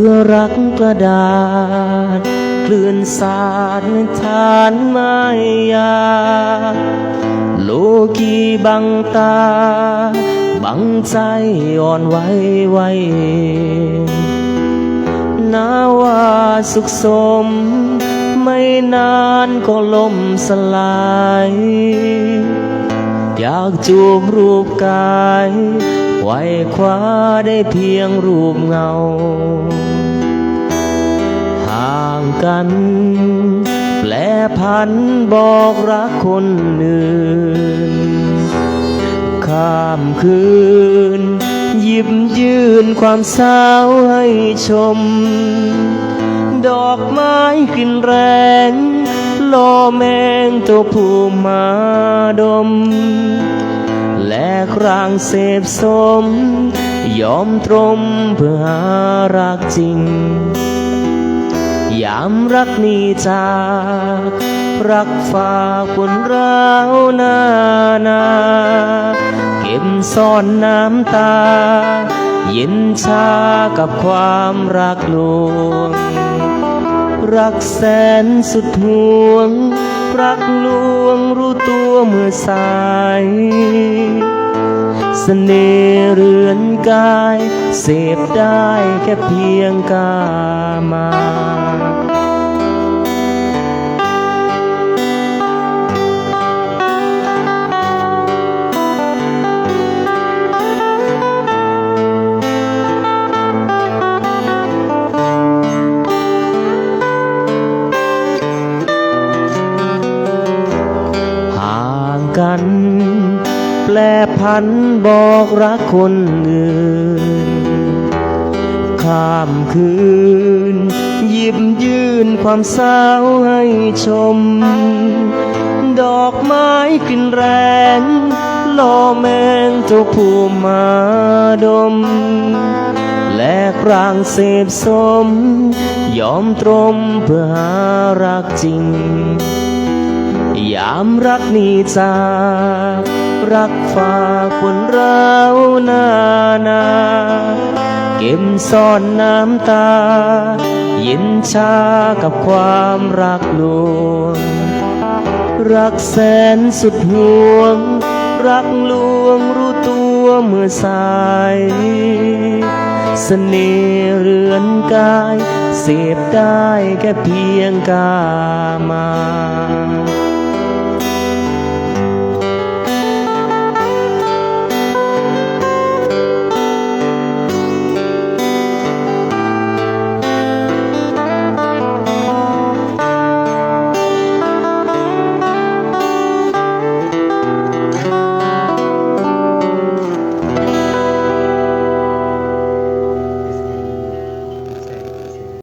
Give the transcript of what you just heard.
พื่อรักกระดาษ เคลื่อนสาดทานไมายา โลกีบังตา บังใจอ่อนไหวไหวนาว่าสุขสม ไม่นานก็ล่มสลาย อยากจูบรูปกายไว้คว้าได้เพียงรูปเงา กัน แปลพันบอกรักคนอื่นข้ามคืน หยิบยื่นความเศร้าให้ชม ดอกไม้กลิ่นแรงล่อแมงตัวผู้มาดม และครางเสพสม ยอมตรมเพื่อหารักจริง ยามรักนี้จากรักฝากบนร้าวนานา เก็บซ่อนน้ำตา เย็นชากับความรักลวง รักแสนสุดห่วง รักลวงรู้ตัวเมื่อสาย สน่ห์เรือนกาย เสพได้แค่เพียงกามาห่างกันันบอกรักคนอื่น ข้ามคืน หยิบยื่นความเศร้าให้ชม ดอกไม้กลิ่นแรงล่อแมงเจ้าผู้มาดม และกลางเสพสม ยอมตรมเพื่อหารักจริง ยามรักนี้จาก รักฝากบนร้านานา เก็บซ่อนน้ำตาเย็นชากับความรักลวง รักแสนสุดห่วง รักลวงรู้ตัวเมื่อสายเสน่ห์เรือนกาย เสพได้แค่เพียงกามา